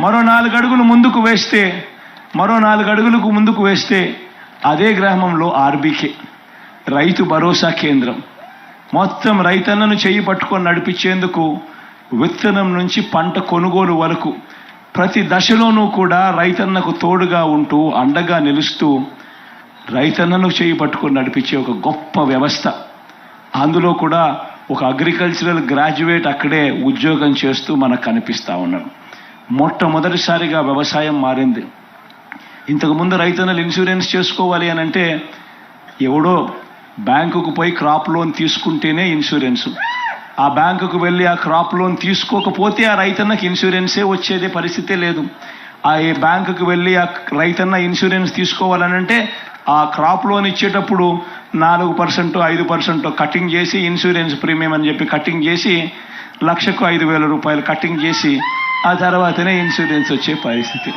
మరో నాలుగు అడుగులు ముందుకు వేస్తే మరో నాలుగు అడుగులకు ముందుకు వేస్తే అదే గ్రామంలో ఆర్బీకే రైతు భరోసా కేంద్రం. మొత్తం రైతన్నను చేయి పట్టుకొని నడిపించేందుకు విత్తనం నుంచి పంట కొనుగోలు వరకు ప్రతి దశలోనూ కూడా రైతన్నకు తోడుగా ఉంటూ అండగా నిలుస్తూ రైతన్నను చేయి పట్టుకొని నడిపించే ఒక గొప్ప వ్యవస్థ. అందులో కూడా ఒక అగ్రికల్చరల్ గ్రాడ్యుయేట్ అక్కడే ఉద్యోగం చేస్తూ మనకు కనిపిస్తూ ఉన్నాడు మొట్టమొదటిసారిగా వ్యవసాయం మారింది. ఇంతకుముందు రైతన్నలు ఇన్సూరెన్స్ చేసుకోవాలి అని అంటే ఎవడో బ్యాంకుకు పోయి క్రాప్ లోన్ తీసుకుంటేనే ఇన్సూరెన్స్. ఆ బ్యాంకుకు వెళ్ళి ఆ క్రాప్ లోన్ తీసుకోకపోతే ఆ రైతన్నకి ఇన్సూరెన్సే వచ్చేదే పరిస్థితే లేదు. ఆ ఏ బ్యాంకుకు వెళ్ళి ఆ రైతన్న ఇన్సూరెన్స్ తీసుకోవాలనంటే ఆ క్రాప్ లోన్ ఇచ్చేటప్పుడు నాలుగు పర్సెంట్ ఐదు పర్సెంట్ కటింగ్ చేసి ఇన్సూరెన్స్ ప్రీమియం అని చెప్పి కటింగ్ చేసి లక్షకు ఐదు వేల రూపాయలు కటింగ్ చేసి ఆ తర్వాతనే ఇన్సూరెన్స్ వచ్చే పరిస్థితి.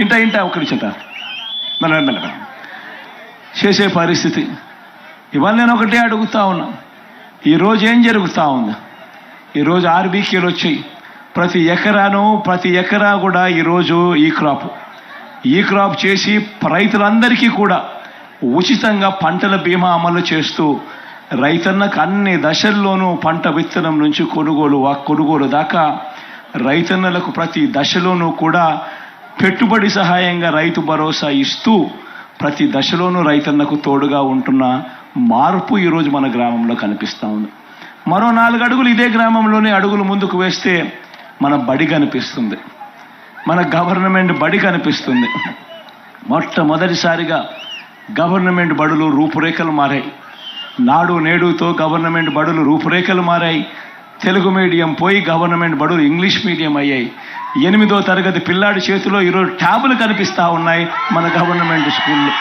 ఇంట ఇంట ఒకటి చెంత మన మెల్ల చేసే పరిస్థితి. ఇవాళ నేను ఒకటే అడుగుతా ఉన్నా. ఈరోజు ఏం జరుగుతూ ఉంది? ఈరోజు ఆర్బీకేలు వచ్చాయి. ప్రతి ఎకరాను ప్రతి ఎకరా కూడా ఈరోజు ఈ క్రాప్. ఈ క్రాప్ చేసి రైతులందరికీ కూడా ఉచితంగా పంటల బీమా అమలు చేస్తూ రైతన్నకు అన్ని దశల్లోనూ పంట విత్తనం నుంచి కొనుగోలు కొనుగోలు దాకా రైతన్నలకు ప్రతి దశలోనూ కూడా పెట్టుబడి సహాయంగా రైతు భరోసా ఇస్తూ ప్రతి దశలోనూ రైతన్నకు తోడుగా ఉంటున్న మార్పు ఈరోజు మన గ్రామంలో కనిపిస్తూ ఉంది. మరో నాలుగు అడుగులు ఇదే గ్రామంలోనే అడుగులు ముందుకు వేస్తే మన బడి కనిపిస్తుంది. మన గవర్నమెంట్ బడి కనిపిస్తుంది. మొట్టమొదటిసారిగా గవర్నమెంట్ బడులు రూపురేఖలు మారాయి. నాడు నేడుతో గవర్నమెంట్ బడులు రూపురేఖలు మారాయి. తెలుగు మీడియం పోయి గవర్నమెంట్ బడులు ఇంగ్లీష్ మీడియం అయ్యాయి. ఎనిమిదో తరగతి పిల్లాడి చేతిలో ఈరోజు ట్యాబులు కనిపిస్తూ ఉన్నాయి మన గవర్నమెంట్ స్కూల్లో.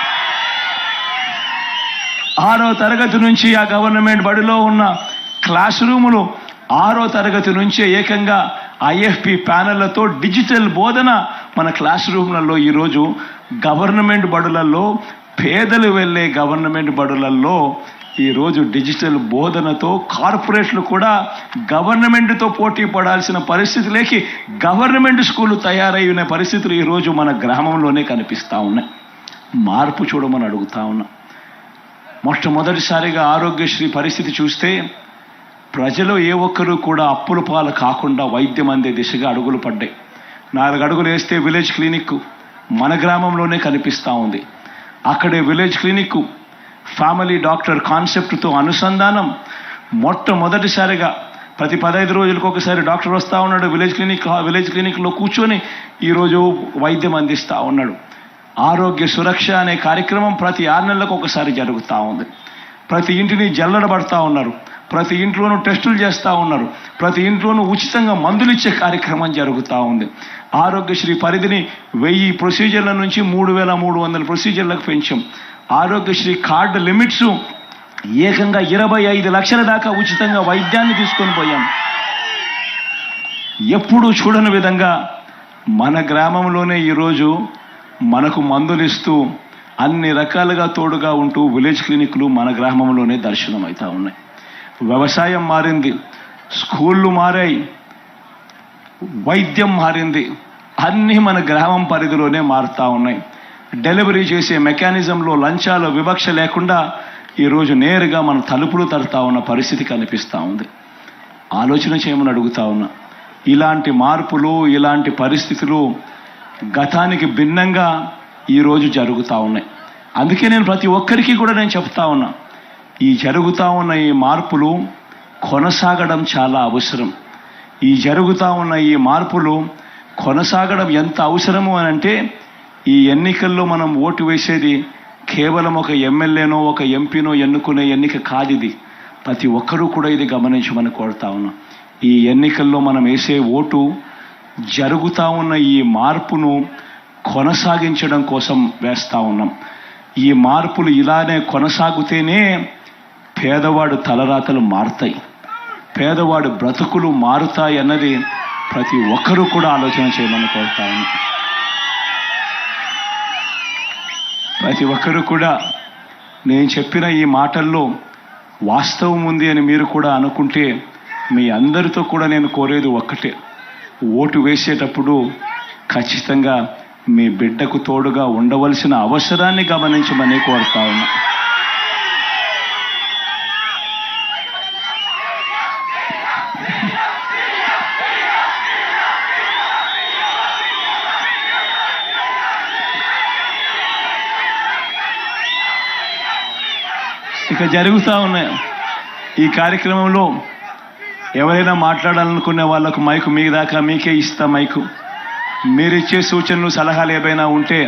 ఆరో తరగతి నుంచి ఆ గవర్నమెంట్ బడిలో ఉన్న క్లాస్ రూములు ఆరో తరగతి నుంచే ఏకంగా ఐఎఫ్పి ప్యానళ్ళతో డిజిటల్ బోధన మన క్లాస్ రూమ్లలో ఈరోజు గవర్నమెంట్ బడులలో పేదలు వెళ్ళే గవర్నమెంట్ బడులలో ఈరోజు డిజిటల్ బోధనతో కార్పొరేట్లు కూడా గవర్నమెంట్తో పోటీ పడాల్సిన పరిస్థితులేకి గవర్నమెంట్ స్కూళ్ళు తయారయ్యే పరిస్థితులు ఈరోజు మన గ్రామంలోనే కనిపిస్తూ ఉన్నాయి. మార్పు చూడమని అడుగుతా ఉన్నా. మొట్టమొదటిసారిగా ఆరోగ్యశ్రీ పరిస్థితి చూస్తే ప్రజలు ఏ ఒక్కరూ కూడా అప్పుల పాలు కాకుండా వైద్యం అందే దిశగా అడుగులు పడ్డాయి. నాలుగు అడుగులు వేస్తే విలేజ్ క్లినిక్ మన గ్రామంలోనే కనిపిస్తూ ఉంది. అక్కడే విలేజ్ క్లినిక్ ఫ్యామిలీ డాక్టర్ కాన్సెప్ట్తో అనుసంధానం మొట్టమొదటిసారిగా ప్రతి పదహైదు రోజులకు ఒకసారి డాక్టర్ వస్తూ ఉన్నాడు విలేజ్ క్లినిక్ విలేజ్ క్లినిక్లో కూర్చొని ఈరోజు వైద్యం అందిస్తూ ఉన్నాడు. ఆరోగ్య సురక్ష అనే కార్యక్రమం ప్రతి ఆరు నెలలకు ఒకసారి జరుగుతూ ఉంది. ప్రతి ఇంటిని జల్లడబడతా ఉన్నారు. ప్రతి ఇంట్లోనూ టెస్టులు చేస్తూ ఉన్నారు. ప్రతి ఇంట్లోనూ ఉచితంగా మందులు ఇచ్చే కార్యక్రమం జరుగుతూ ఉంది. ఆరోగ్యశ్రీ పరిధిని వెయ్యి ప్రొసీజర్ల నుంచి మూడు వేల మూడు వందల ప్రొసీజర్లకు పెంచాం. ఆరోగ్యశ్రీ కార్డు లిమిట్స్ ఏకంగా ఇరవై ఐదు లక్షల దాకా ఉచితంగా వైద్యాన్ని తీసుకొని పోయాం. ఎప్పుడూ చూడని విధంగా మన గ్రామంలోనే ఈరోజు మనకు మందులు ఇస్తూ అన్ని రకాలుగా తోడుగా ఉంటూ విలేజ్ క్లినిక్లు మన గ్రామంలోనే దర్శనం అవుతూ ఉన్నాయి. వ్యవసాయం మారింది స్కూళ్ళు మారాయి వైద్యం మారింది అన్నీ మన గ్రామం పరిధిలోనే మారుతూ ఉన్నాయి. డెలివరీ చేసే మెకానిజంలో లంచాలు వివక్ష లేకుండా ఈరోజు నేరుగా మన తలుపులు తడతా ఉన్న పరిస్థితి కనిపిస్తూ ఉంది. ఆలోచన చేయమని అడుగుతా ఉన్నా. ఇలాంటి మార్పులు ఇలాంటి పరిస్థితులు గతానికి భిన్నంగా ఈరోజు జరుగుతూ ఉన్నాయి. అందుకే నేను ప్రతి ఒక్కరికి కూడా నేను చెప్తా ఉన్నా. ఈ జరుగుతూ ఉన్న ఈ మార్పులు కొనసాగడం చాలా అవసరం. ఈ జరుగుతూ ఉన్న ఈ మార్పులు కొనసాగడం ఎంత అవసరము అని అంటే ఈ ఎన్నికల్లో మనం ఓటు వేసేది కేవలం ఒక ఎమ్మెల్యేనో ఒక ఎంపీనో ఎన్నుకునే ఎన్నిక కాదు ఇది ప్రతి ఒక్కరూ కూడా ఇది గమనించమని కోరుతా ఉన్నాం. ఈ ఎన్నికల్లో మనం వేసే ఓటు జరుగుతూ ఉన్న ఈ మార్పును కొనసాగించడం కోసం వేస్తూ ఉన్నాం. ఈ మార్పులు ఇలానే కొనసాగితేనే పేదవాడు తలరాతలు మారుతాయి. పేదవాడు బ్రతుకులు మారుతాయి అన్నది ప్రతి ఒక్కరూ కూడా ఆలోచన చేయమని కోరుతా ప్రతి ఒక్కరూ కూడా నేను చెప్పిన ఈ మాటల్లో వాస్తవం ఉంది అని మీరు కూడా అనుకుంటే మీ అందరితో కూడా నేను కోరేది ఒక్కటే. ఓటు వేసేటప్పుడు ఖచ్చితంగా మీ బిడ్డకు తోడుగా ఉండవలసిన అవసరాన్ని గమనించమని కోరుతా ఉన్నా. ఇక జరుగుతూ ఉన్నాయి. ఈ కార్యక్రమంలో ఎవరైనా మాట్లాడాలనుకునే వాళ్ళకు మైకు మీ దాకా మీకే ఇస్తా మైకు. మీరు ఇచ్చే సూచనలు సలహాలు ఏవైనా ఉంటే